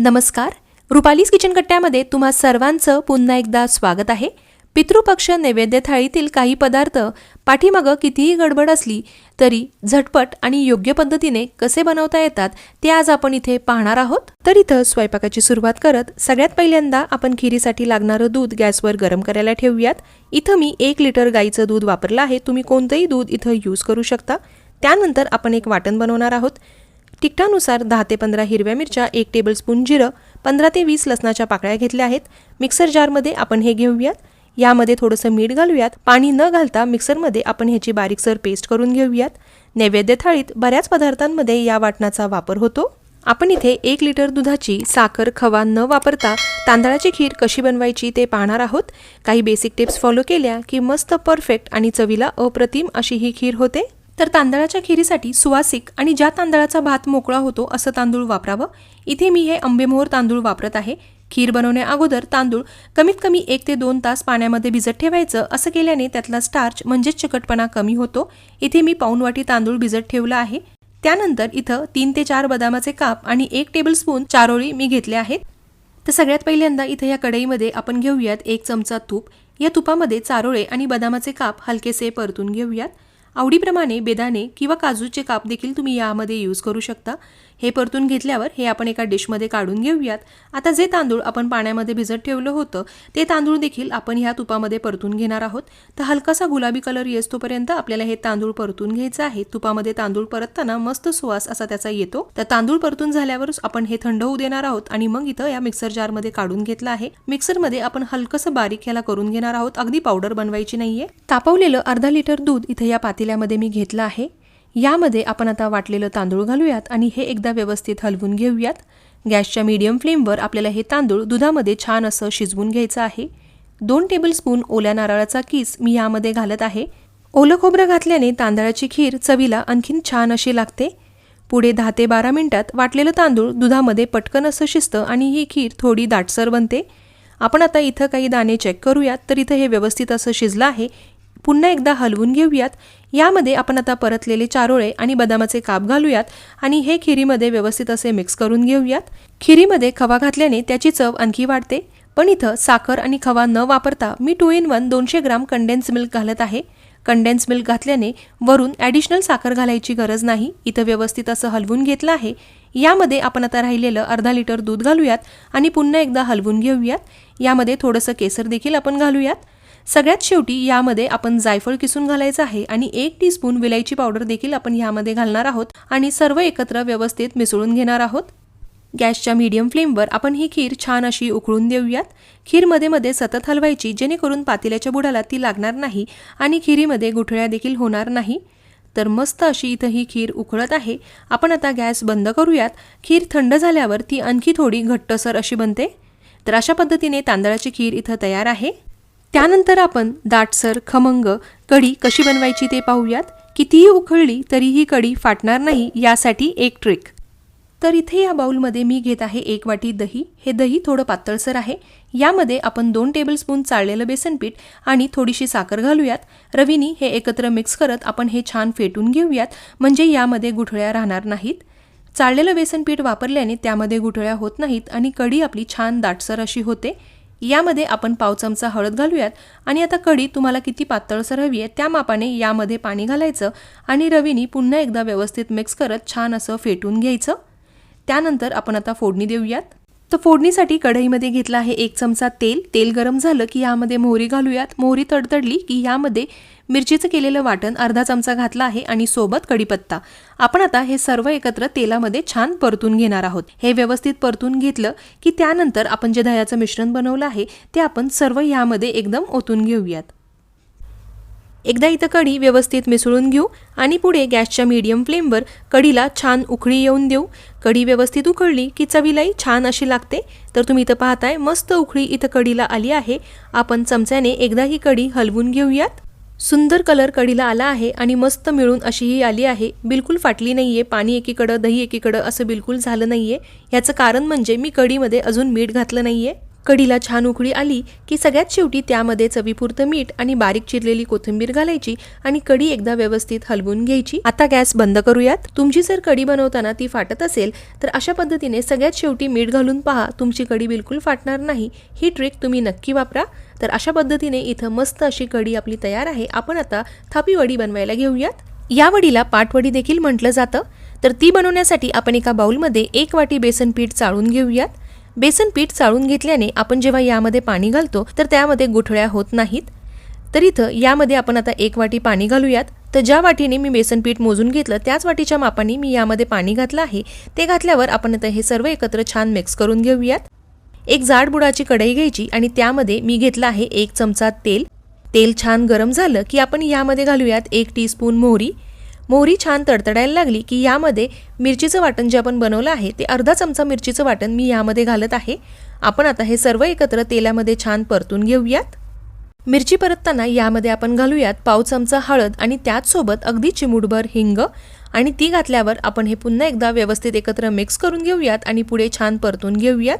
नमस्कार. रुपालीस किचन कट्ट्यामध्ये तुम्हा सर्वांचं पुन्हा एकदा स्वागत आहे. पितृपक्ष नैवेद्य थाळीतील काही पदार्थ पाठीमागं कितीही गडबड असली तरी झटपट आणि योग्य पद्धतीने कसे बनवता येतात ते आज आपण इथे पाहणार आहोत. तर इथं स्वयंपाकाची सुरुवात करत सगळ्यात पहिल्यांदा आपण खिरीसाठी लागणारं दूध गॅसवर गरम करायला ठेवूयात. इथं मी एक लिटर गाईचं दूध वापरलं आहे. तुम्ही कोणतंही दूध इथं यूज करू शकता. त्यानंतर आपण एक वाटण बनवणार आहोत. तिखटानुसार दहा ते पंधरा हिरव्या मिरच्या एक टेबलस्पून जिरं पंधरा ते वीस लसणाच्या पाकळ्या घेतल्या आहेत. मिक्सर जारमध्ये आपण हे घेऊयात. यामध्ये थोडंसं मीठ घालूयात. पाणी न घालता मिक्सरमध्ये आपण ह्याची बारीकसर पेस्ट करून घेऊयात. नैवेद्य थाळीत बऱ्याच पदार्थांमध्ये या वाटणाचा वापर होतो. आपण इथे एक लिटर दुधाची साखर खवा न वापरता तांदळाची खीर कशी बनवायची ते पाहणार आहोत. काही बेसिक टिप्स फॉलो केल्या की मस्त परफेक्ट आणि चवीला अप्रतिम अशी ही खीर होते. तर तांदळाच्या खिरीसाठी सुवासिक आणि ज्या तांदळाचा भात मोकळा होतो असं तांदूळ वापरावं. इथे मी हे आंबेमोहर तांदूळ वापरत आहे. खीर बनवण्या अगोदर तांदूळ कमीत कमी एक ते दोन तास पाण्यामध्ये भिजत ठेवायचं. असं केल्याने त्यातला स्टार्च म्हणजेच चिकटपणा कमी होतो. इथे मी पाऊन वाटी तांदूळ भिजत ठेवला आहे. त्यानंतर इथं तीन ते चार बदामाचे काप आणि एक टेबलस्पून चारोळी मी घेतले आहेत. तर सगळ्यात पहिल्यांदा इथं या कढईमध्ये आपण घेऊयात एक चमचा तूप. या तुपामध्ये चारोळे आणि बदामाचे काप हलकेसे परतून घेऊयात. आवडीप्रमाणे बेदाणे किंवा काजूचे काप देखील तुम्ही यामध्ये यूज करू शकता. हे परतून घेतल्यावर हे आपण एका डिशमध्ये काढून घेऊयात. आता जे तांदूळ आपण पाण्यामध्ये भिजत ठेवलं होतं ते तांदूळ देखील आपण ह्या तुपामध्ये परतून घेणार आहोत. तर हलकासा गुलाबी कलर येतोपर्यंत आपल्याला हे तांदूळ परतून घ्यायचं आहे. तुपामध्ये तांदूळ परतताना मस्त सुवास असा त्याचा येतो. तर तांदूळ परतून झाल्यावरच आपण हे थंड होऊ देणार आहोत आणि मग इथं या मिक्सर जारमध्ये काढून घेतलं आहे. मिक्सरमध्ये आपण हलकसं बारीक ह्याला करून घेणार आहोत. अगदी पावडर बनवायची नाहीये. तापवलेलं अर्धा लिटर दूध इथं या पातेल्यामध्ये मी घेतलं आहे. यामध्ये आपण आता वाटलेलं तांदूळ घालूयात आणि हे एकदा व्यवस्थित हलवून घेऊयात. गॅसच्या मीडियम फ्लेमवर आपल्याला हे तांदूळ दुधामध्ये छान असं शिजवून घ्यायचं आहे. दोन टेबलस्पून ओल्या नारळाचा किस मी यामध्ये घालत आहे. ओलं खोबरं घातल्याने तांदळाची खीर चवीला आणखीन छान अशी लागते. पुढे दहा ते बारा मिनिटात वाटलेलं तांदूळ दुधामध्ये पटकन असं शिजतं आणि ही खीर थोडी दाटसर बनते. आपण आता इथं काही दाणे चेक करूयात. तर इथं हे व्यवस्थित असं शिजलं आहे. पुन्हा एकदा हलवून घेऊयात. यामध्ये आपण आता परतलेले चारोळे आणि बदामाचे काप घालूयात आणि हे खिरीमध्ये व्यवस्थित असे मिक्स करून घेऊयात. खिरीमध्ये खवा घातल्याने त्याची चव आणखी वाढते. पण इथं साखर आणि खवा न वापरता मी टू इन वन दोनशे ग्राम कंडेन्स मिल्क घालत आहे. कंडेन्स मिल्क घातल्याने वरून ॲडिशनल साखर घालायची गरज नाही. इथं व्यवस्थित असं हलवून घेतलं आहे. यामध्ये आपण आता राहिलेलं अर्धा लिटर दूध घालूयात आणि पुन्हा एकदा हलवून घेऊयात. यामध्ये थोडंसं केसर देखील आपण घालूयात. सगळ्यात शेवटी यामध्ये आपण जायफळ किसून घालायचं आहे आणि एक टीस्पून विलायची पावडर देखील आपण यामध्ये घालणार आहोत आणि सर्व एकत्र व्यवस्थित मिसळून घेणार आहोत. गॅसच्या मीडियम फ्लेमवर आपण ही खीर छान अशी उकळून देऊयात. खीरमध्ये मध्ये सतत हलवायची जेणेकरून पातेल्याच्या बुडाला ती लागणार नाही आणि खिरीमध्ये गुठळ्या देखील होणार नाही. तर मस्त अशी इथं ही खीर उकळत आहे. आपण आता गॅस बंद करूयात. खीर थंड झाल्यावर ती आणखी थोडी घट्टसर अशी बनते. तर अशा पद्धतीने तांदळाची खीर इथं तयार आहे. त्यानंतर आपण दाटसर खमंग कढी कशी बनवायची ते पाहूयात. कितीही उकळली तरीही कढी फाटणार नाही यासाठी एक ट्रिक तर इथे या बाउलमध्ये मी घेत आहे एक वाटी दही. हे दही थोडं पातळसर आहे. यामध्ये आपण दोन टेबलस्पून चाळलेलं बेसनपीठ आणि थोडीशी साखर घालूयात. रवीनी हे एकत्र मिक्स करत आपण हे छान फेटून घेऊयात म्हणजे यामध्ये गुठळ्या राहणार नाहीत. चाळलेलं बेसनपीठ वापरल्याने त्यामध्ये गुठळ्या होत नाहीत आणि कढी आपली छान दाटसर अशी होते. यामध्ये आपण पाव चमचा हळद घालूयात. आणि आता कढी तुम्हाला किती पातळसर हवी आहे त्या मापाने यामध्ये पाणी घालायचं आणि रवीनी पुन्हा एकदा व्यवस्थित मिक्स करत छान असं फेटून घ्यायचं. त्यानंतर आपण आता फोडणी देऊयात. तर फोडणीसाठी कढईमध्ये घेतला आहे एक चमचा तेल. तेल गरम झालं की यामध्ये मोहरी घालूयात. मोहरी तडतडली की यामध्ये मिरचीचं केलेलं वाटण अर्धा चमचा घातला आहे आणि सोबत कढीपत्ता. आपण आता हे सर्व एकत्र तेलामध्ये छान परतून घेणार आहोत. हे व्यवस्थित परतून घेतलं की त्यानंतर आपण जे दह्याचं मिश्रण बनवलं आहे ते आपण सर्व ह्यामध्ये एकदम ओतून घेऊयात. एकदा इथं कढी व्यवस्थित मिसळून घेऊ आणि पुढे गॅसच्या मीडियम फ्लेमवर कढीला छान उकळी येऊन देऊ. कढी व्यवस्थित उकळली की चवीलाही छान अशी लागते. तर तुम्ही इथं पाहताय मस्त उकळी इथं कढीला आली आहे. आपण चमच्याने एकदा ही कढी हलवून घेऊयात. सुंदर कलर कढीला आला आहे आणि मस्त मिळून अशी ही आली आहे. बिलकुल फाटली नाही आहे पाणी एकीकडं दही एकीकडं असं बिलकुल झालं नाही आहे ह्याचं कारण म्हणजे मी कढीमध्ये अजून मीठ घातलं नाही आहे कढीला छान उकळी आली की सगळ्यात शेवटी त्यामध्ये चवीपुरतं मीठ आणि बारीक चिरलेली कोथिंबीर घालायची आणि कढी एकदा व्यवस्थित हलवून घ्यायची. आता गॅस बंद करूयात. तुमची जर कढी बनवताना ती फाटत असेल तर अशा पद्धतीने सगळ्यात शेवटी मीठ घालून पहा. तुमची कढी बिलकुल फाटणार नाही. ही ट्रिक तुम्ही नक्की वापरा. तर अशा पद्धतीने इथं मस्त अशी कढी आपली तयार आहे. आपण आता थापी वडी बनवायला घेऊयात. या वडीला पाटवडी देखील म्हटलं जातं. तर ती बनवण्यासाठी आपण एका बाउलमध्ये एक वाटी बेसन पीठ चाळून घेऊयात. बेसन पीठ चाळून घेतल्याने आपण जेव्हा यामध्ये पाणी घालतो तर त्यामध्ये गुठळ्या होत नाहीत. तर इथं यामध्ये आपण आता एक वाटी पाणी घालूयात. तर ज्या वाटीने मी बेसन पीठ मोजून घेतलं त्याच वाटीच्या मापाने मी यामध्ये पाणी घातलं आहे. ते घातल्यावर आपण आता हे सर्व एकत्र छान मिक्स करून घेऊयात. एक जाड बुडाची कढई घ्यायची आणि त्यामध्ये मी घेतलं आहे एक चमचा तेल. तेल छान गरम झालं की आपण यामध्ये घालूयात एक टीस्पून मोहरी. मोहरी छान तडतडायला लागली की यामध्ये मिरचीचं वाटण जे आपण बनवलं आहे ते अर्धा चमचा मिरचीचं वाटण मी यामध्ये घालत आहे. आपण आता हे सर्व एकत्र तेलामध्ये छान परतून घेऊयात. मिरची परतताना यामध्ये आपण घालूयात पाव चमचा हळद आणि त्याचसोबत अगदी चिमूटभर हिंग आणि ती घातल्यावर आपण हे पुन्हा एकदा व्यवस्थित एकत्र मिक्स करून घेऊयात आणि पुढे छान परतून घेऊयात.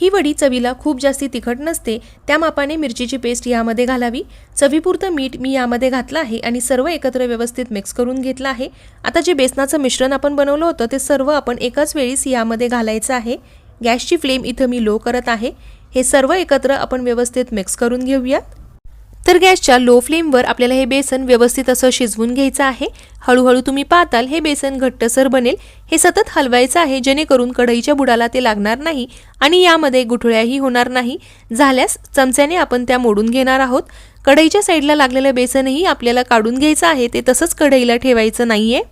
ही वडी चवीला खूप जास्ती तिखट नसते त्या मापाने मिरचीची पेस्ट यामध्ये घालावी. चवीपुरतं मीठ मी यामध्ये घातलं आहे आणि सर्व एकत्र व्यवस्थित मिक्स करून घेतलं आहे. आता जे बेसनाचं मिश्रण आपण बनवलं होतं ते सर्व आपण एकाच वेळीस यामध्ये घालायचं आहे. गॅसची फ्लेम इथं मी लो करत आहे. हे सर्व एकत्र आपण व्यवस्थित मिक्स करून घेऊयात. तर गॅसच्या लो फ्लेमवर आपल्याला हे बेसन व्यवस्थित असं शिजवून घ्यायचं आहे. हळूहळू तुम्ही पाहताल हे बेसन घट्टसर बनेल. हे सतत हलवायचं आहे जेणेकरून कढईच्या बुडाला ते लागणार नाही आणि यामध्ये गुठळ्याही होणार नाही. झाल्यास चमच्याने आपण त्या मोडून घेणार आहोत. कढईच्या साईडला लागलेलं बेसनही आपल्याला काढून घ्यायचं आहे ते तसंच कढईला ठेवायचं नाहीये.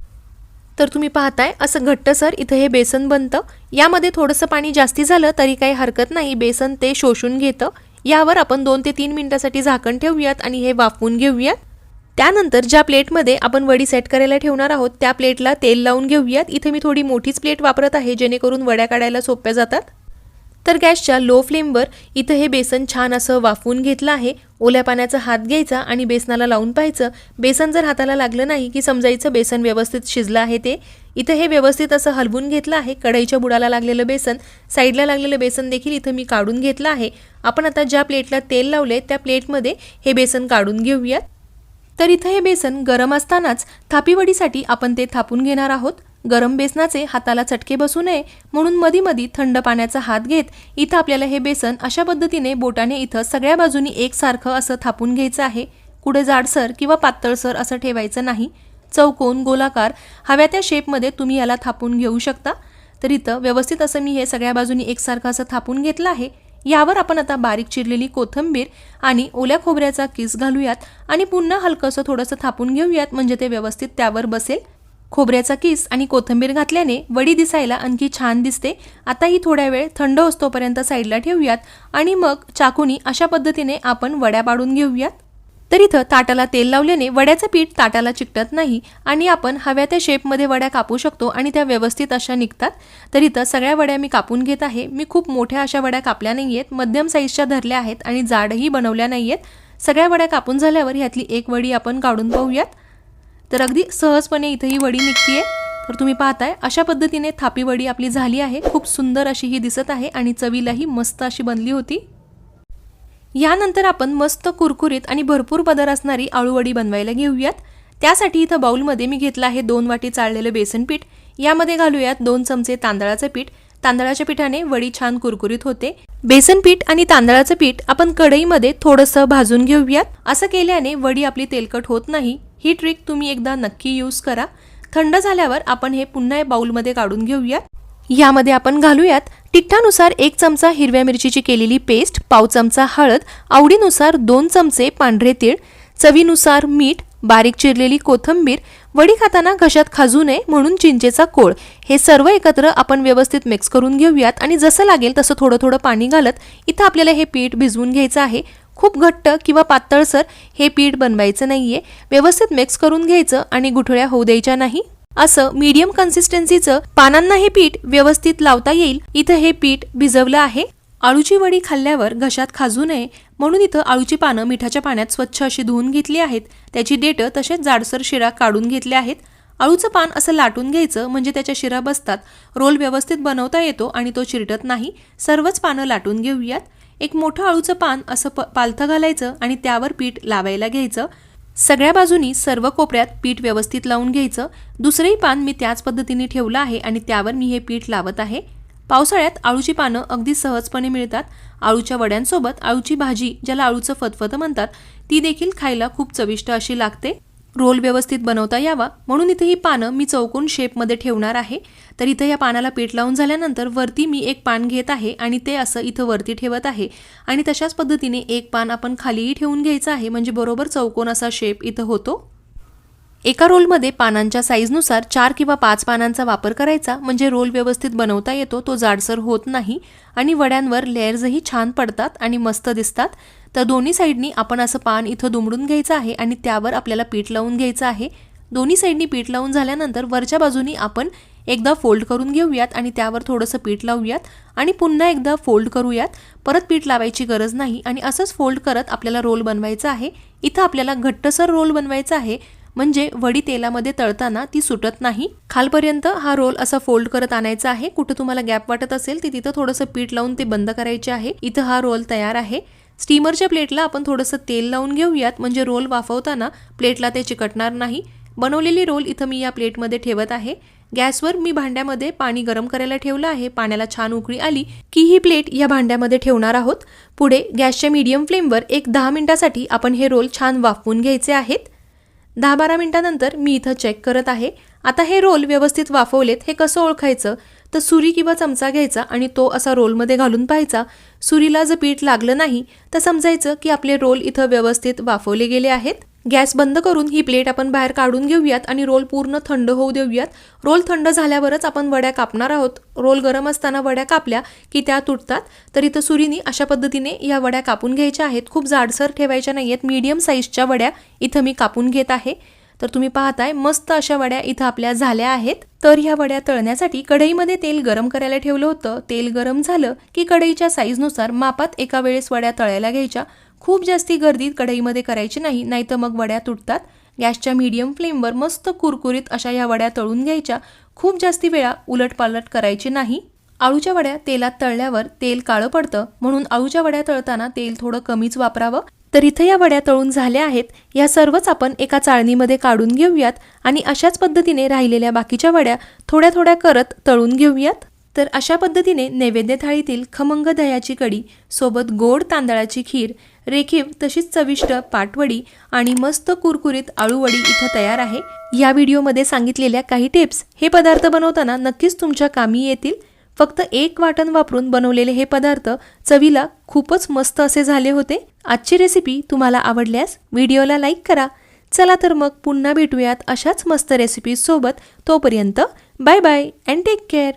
तर तुम्ही पाहताय असं घट्टसर इथं हे बेसन बनतं. यामध्ये थोडंसं पाणी जास्ती झालं तरी काही हरकत नाही बेसन ते शोषून घेतं. यावर आपण दोन ते तीन मिनिटासाठी झाकण ठेवूयात आणि हे वाफवून घेऊयात. त्यानंतर ज्या प्लेटमध्ये आपण वडी सेट करायला ठेवणार आहोत त्या प्लेटला तेल लावून घेऊयात. इथे मी थोडी मोठीच प्लेट वापरत आहे जेणेकरून वड्या काढायला सोप्या जातात. तर गॅसच्या लो फ्लेमवर इथं हे बेसन छान असं वाफवून घेतलं आहे. ओल्या पाण्याचा हात घ्यायचा आणि बेसनाला लावून पाहायचं. बेसन जर हाताला लागलं नाही की समजायचं बेसन व्यवस्थित शिजलं आहे ते. इथं हे व्यवस्थित असं हलवून घेतलं आहे. कढईच्या बुडाला लागलेलं बेसन साईडला लागलेलं बेसन देखील इथं मी काढून घेतलं आहे. आपण आता ज्या प्लेटला तेल लावले त्या प्लेटमध्ये हे बेसन काढून घेऊयात. तर इथं हे बेसन गरम असतानाच थापीवडीसाठी आपण ते थापून घेणार आहोत. गरम बेसनाचे हाताला चटके बसू नये म्हणून मधी मधी थंड पाण्याचा हात घेत इथं आपल्याला हे बेसन अशा पद्धतीने बोटाने इथं सगळ्या बाजूनी एकसारखं असं थापून घ्यायचं आहे. कुठे जाडसर किंवा पातळसर असं ठेवायचं नाही. चौकोन गोलाकार हव्या त्या शेपमध्ये तुम्ही याला थापून घेऊ शकता. तर इथं व्यवस्थित असं मी हे सगळ्या बाजूनी एकसारखं असं थापून घेतलं आहे. यावर आपण आता बारीक चिरलेली कोथिंबीर आणि ओल्या खोबऱ्याचा किस घालूयात आणि पुन्हा हलकंसं थोडंसं थापून घेऊयात म्हणजे ते व्यवस्थित त्यावर बसेल. खोबऱ्याचा किस आणि कोथिंबीर घातल्याने वडी दिसायला आणखी छान दिसते. आता ही थोड्या वेळ थंड असतोपर्यंत साईडला ठेवूयात आणि मग चाकूनी अशा पद्धतीने आपण वड्या पाडून घेऊयात. तर इथं ताटाला तेल लावल्याने वड्याचं पीठ ताटाला चिकटत नाही आणि आपण हव्या त्या शेपमध्ये वड्या कापू शकतो आणि त्या व्यवस्थित अशा निघतात. तर इथं सगळ्या वड्या मी कापून घेत आहे. मी खूप मोठ्या अशा वड्या कापल्या नाही आहेत मध्यम साईजच्या धरल्या आहेत आणि जाडही बनवल्या नाही आहेत सगळ्या वड्या कापून झाल्यावर ह्यातली एक वडी आपण काढून पाहूयात. तर अगदी सहजपणे इथं ही वडी निघतीये. तर तुम्ही पाहताय अशा पद्धतीने थापी वडी आपली झाली आहे. खूप सुंदर अशी ही दिसत आहे आणि चवीलाही मस्त अशी बनली होती. यानंतर आपण मस्त कुरकुरीत आणि भरपूर पदर असणारी आळूवडी बनवायला घेऊयात. त्यासाठी इथं बाऊलमध्ये मी घेतलं आहे दोन वाटी चाळलेलं बेसन पीठ. यामध्ये घालूयात दोन चमचे तांदळाचं पीठ. तांदळाच्या पिठाने वडी छान कुरकुरीत होते. बेसन पीठ आणि तांदळाचं पीठ आपण कढईमध्ये थोडंसं भाजून घेऊयात. असं केल्याने वडी आपली तेलकट होत नाही. ही ट्रिक तुम्ही एकदा नक्की यूज करा. थंड झाल्यावर आपण हे पुन्हा बाउलमध्ये काढून घेऊया यामध्ये आपण घालूयात तिखटानुसार एक चमचा हिरव्या मिरचीची केलेली पेस्ट पाव चमचा हळद आवडीनुसार दोन चमचे पांढरे तीळ चवीनुसार मीठ बारीक चिरलेली कोथंबीर वडी खाताना घशात खाजू नये म्हणून चिंचेचा कोळ. हे सर्व एकत्र आपण व्यवस्थित मिक्स करून घेऊयात आणि जसं लागेल तसं थोडं थोडं पाणी घालत इथं आपल्याला हे पीठ भिजवून घ्यायचं आहे. खूप घट्ट किंवा पातळसर हे पीठ बनवायचं नाहीये. व्यवस्थित मिक्स करून घ्यायचं आणि गुठळ्या होऊ द्यायच्या नाही. असं मीडियम कन्सिस्टन्सीचं पानांना हे पीठ व्यवस्थित लावता येईल. इथं हे पीठ भिजवलं आहे. आळूची वडी खाल्ल्यावर घशात खाजू नये. म्हणून इथं आळूची पानं मिठाच्या पाण्यात स्वच्छ अशी धुवून घेतली आहेत. त्याची देठं तसेच जाडसर शिरा काढून घेतल्या आहेत. आळूचं पान असं लाटून घ्यायचं म्हणजे त्याच्या शिरा बसतात. रोल व्यवस्थित बनवता येतो आणि तो चिरटत नाही. सर्वच पानं लाटून घेऊयात. एक मोठं आळूचं पान असं प पालथं घालायचं आणि त्यावर पीठ लावायला घ्यायचं. सगळ्या बाजूनी सर्व कोपऱ्यात पीठ व्यवस्थित लावून घ्यायचं. दुसरंही पान मी त्याच पद्धतीने ठेवलं आहे आणि त्यावर मी हे पीठ लावत आहे. पावसाळ्यात आळूची पानं अगदी सहजपणे मिळतात. आळूच्या वड्यांसोबत आळूची भाजी ज्याला आळूचं फतफतं म्हणतात ती देखील खायला खूप चविष्ट अशी लागते. रोल व्यवस्थित बनवता यावा. म्हणून इथे ही पानं मी चौकोन शेपमध्ये ठेवणार आहे. तर इथं या पानाला पीठ लावून झाल्यानंतर वरती मी एक पान घेत आहे आणि ते असं इथं वरती ठेवत आहे. आणि तशाच पद्धतीने एक पान आपण खालीही ठेवून घ्यायचं आहे. म्हणजे बरोबर चौकोन असा शेप इथं होतो. एका रोलमध्ये पानांच्या साईजनुसार चार किंवा पाच पानांचा वापर करायचा. म्हणजे रोल व्यवस्थित बनवता येतो. तो जाडसर होत नाही. आणि वड्यांवर लेअर्सही छान पडतात आणि मस्त दिसतात. तर दोन्ही साईडनी आपण असं पान इथं दुमडून घ्यायचं आहे आणि त्यावर आपल्याला पीठ लावून घ्यायचं आहे. दोन्ही साईडनी पीठ लावून झाल्यानंतर वरच्या बाजूनी आपण एकदा फोल्ड करून घेऊयात आणि त्यावर थोडंसं पीठ लावूयात आणि पुन्हा एकदा फोल्ड करूयात. परत पीठ लावायची गरज नाही आणि असंच फोल्ड करत आपल्याला रोल बनवायचा आहे. इथं आपल्याला घट्टसर रोल बनवायचा आहे. म्हणजे वडी तेलामध्ये तळताना ती सुटत नाही. खालपर्यंत हा रोल असा फोल्ड करत आणायचा आहे. कुठं तुम्हाला गॅप वाटत असेल ते तिथं थोडंसं पीठ लावून ते बंद करायचे आहे. इथं हा रोल तयार आहे. स्टीमरच्या प्लेटला आपण थोडंसं तेल लावून घेऊयात. म्हणजे रोल वाफवताना प्लेटला ते चिकटणार नाही. बनवलेली रोल इथं मी या प्लेटमध्ये ठेवत आहे. गॅसवर मी भांड्यामध्ये पाणी गरम करायला ठेवलं आहे. पाण्याला छान उकळी आली की ही प्लेट या भांड्यामध्ये ठेवणार आहोत. पुढे गॅसच्या मीडियम फ्लेमवर एक दहा मिनिटासाठी आपण हे रोल छान वाफवून घ्यायचे आहेत. दहा बारा मिनिटानंतर मी इथं चेक करत आहे. आता हे रोल व्यवस्थित वाफवलेत. हे कसं ओळखायचं? तर सुरी किंवा चमचा घ्यायचा आणि तो असा रोलमध्ये घालून पाहायचा. सुरीला जर पीठ लागलं नाही तर समजायचं की आपले रोल इथं व्यवस्थित वाफवले गेले आहेत. गॅस बंद करून ही प्लेट आपण बाहेर काढून घेऊयात आणि रोल पूर्ण थंड होऊ देऊयात. रोल थंड झाल्यावरच आपण वड्या कापणार आहोत. रोल गरम असताना वड्या कापल्या की त्या तुटतात. तर इथं सुरीनी अशा पद्धतीने या वड्या कापून घ्यायच्या आहेत. खूप जाडसर ठेवायच्या नाही आहेत मीडियम साईजच्या वड्या इथं मी कापून घेत आहे. तर तुम्ही पाहताय मस्त अशा वड्या इथं आपल्या झाल्या आहेत. तर ह्या वड्या तळण्यासाठी कढईमध्ये तेल गरम करायला ठेवलं होतं. तेल गरम झालं की कढईच्या साईजनुसार मापात एका वेळेस वड्या तळायला घ्यायच्या. खूप जास्ती गर्दीत कढईमध्ये करायची नाही नाहीतर मग वड्या तुटतात. गॅसच्या मीडियम फ्लेमवर मस्त कुरकुरीत अशा ह्या वड्या तळून घ्यायच्या. खूप जास्ती वेळा उलटपालट करायची नाही. आळूच्या वड्या तेलात तळल्यावर तेल काळं पडतं. म्हणून आळूच्या वड्या तळताना तेल थोडं कमीच वापरावं. तर इथं या वड्या तळून झाल्या आहेत. या सर्वच आपण एका चाळणीमध्ये काढून घेऊयात आणि अशाच पद्धतीने राहिलेल्या बाकीच्या वड्या थोड्या थोड्या करत तळून घेऊयात. तर अशा पद्धतीने नैवेद्य थाळीतील खमंग दह्याची कढी सोबत गोड तांदळाची खीर रेखीव तशीच चविष्ट पाटवडी आणि मस्त कुरकुरीत आळूवडी इथं तयार आहे. या व्हिडिओमध्ये सांगितलेल्या काही टिप्स हे पदार्थ बनवताना नक्कीच तुमच्या कामी येतील. फक्त एक वाटण वापरून बनवलेले हे पदार्थ चवीला खूपच मस्त असे झाले होते. आजची रेसिपी तुम्हाला आवडल्यास व्हिडिओला लाईक करा. चला तर मग पुन्हा भेटूयात अशाच मस्त रेसिपीजसोबत तोपर्यंत bye bye and take care